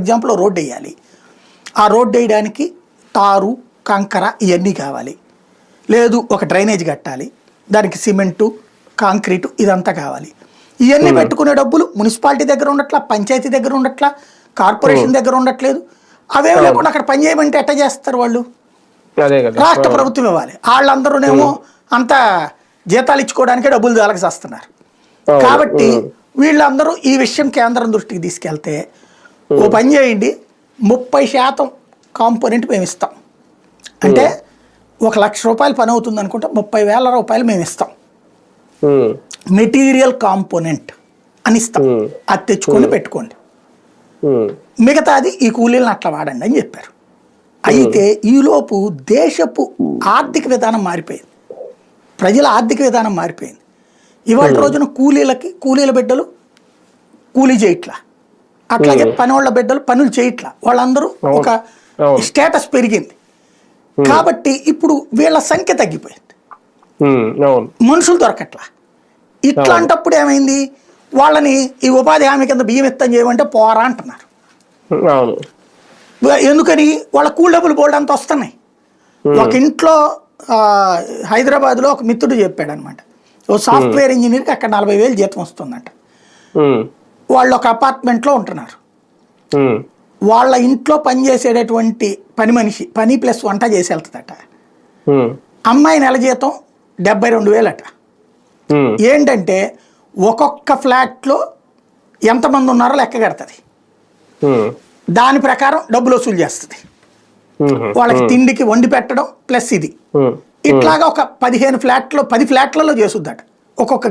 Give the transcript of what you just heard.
Example road వేయాలి. ఆ road వేయడానికి తారు కంకర ఇవన్నీ కావాలి. లేదు ఒక డ్రైనేజ్ కట్టాలి. దానికి సిమెంటు కాంక్రీటు ఇదంతా కావాలి. ఇవన్నీ పెట్టుకునే డబ్బులు మున్సిపాలిటీ దగ్గర ఉండట్లా పంచాయతీ దగ్గర ఉండట్లా కార్పొరేషన్ దగ్గర ఉండట్లేదు. అవేమి లేకుండా అక్కడ పని చేయమంటే ఎట్ట చేస్తారు వాళ్ళు? రాష్ట్ర ప్రభుత్వం ఇవ్వాలి. వాళ్ళందరూనేమో అంత జీతాలు ఇచ్చుకోవడానికే డబ్బులు దాలకసేస్తున్నారు అవును. కాబట్టి వీళ్ళందరూ ఈ విషయం కేంద్రం దృష్టికి తీసుకెళ్తే ఓ పని చేయండి ముప్పై శాతం కాంపోనెంట్ మేము ఇస్తాం. అంటే ఒక లక్ష రూపాయలు పని అవుతుంది అనుకుంటే ముప్పై వేల రూపాయలు మేము ఇస్తాం. మెటీరియల్ కాంపోనెంట్ అని ఇస్తాం. అది తెచ్చుకొని పెట్టుకోండి. మిగతాది ఈ కూలీలను అట్లా వాడండి అని చెప్పారు. అయితే ఈలోపు దేశపు ఆర్థిక విధానం మారిపోయింది. ప్రజల ఆర్థిక విధానం మారిపోయింది. ఇవాళ రోజున కూలీలకి కూలీల బిడ్డలు కూలీ చేయట్లా. అట్లాగే పని వాళ్ళ బిడ్డలు పనులు చేయట్లా. వాళ్ళందరూ ఒక. స్టేటస్ పెరిగింది. కాబట్టి ఇప్పుడు వీళ్ళ సంఖ్య తగ్గిపోయింది. మనుషులు దొరకట్లా. ఇట్లాంటప్పుడు ఏమైంది? వాళ్ళని ఈ ఉపాధి హామీ కింద బియ్యం ఎత్తం చేయమంటే పోరా అంటున్నారు. ఎందుకని? వాళ్ళ కూల్ డబ్బులు బోల్డ్ అంత వస్తున్నాయి. ఒక ఇంట్లో హైదరాబాద్లో ఒక మిత్రుడు చెప్పాడు అనమాట ఓ సాఫ్ట్వేర్ ఇంజనీర్కి అక్కడ నలభై వేలు జీతం వస్తుందంట. వాళ్ళు ఒక అపార్ట్మెంట్లో ఉంటున్నారు. వాళ్ళ ఇంట్లో పనిచేసేటటువంటి పని మనిషి పని ప్లస్ వంట చేసి వెళ్తుందట. అమ్మాయి నెల జీతం డెబ్బై రెండు వేలట. ఏంటంటే ఒక్కొక్క ఫ్లాట్లో ఎంతమంది ఉన్నారో లెక్క కడుతుంది. దాని ప్రకారం డబ్బులు వసూలు చేస్తుంది. వాళ్ళకి తిండికి వండి పెట్టడం ప్లస్ ఇది. ఇట్లాగా ఒక పదిహేను ఫ్లాట్లో పది ఫ్లాట్లలో చేసుద్దట ఒక్కొక్క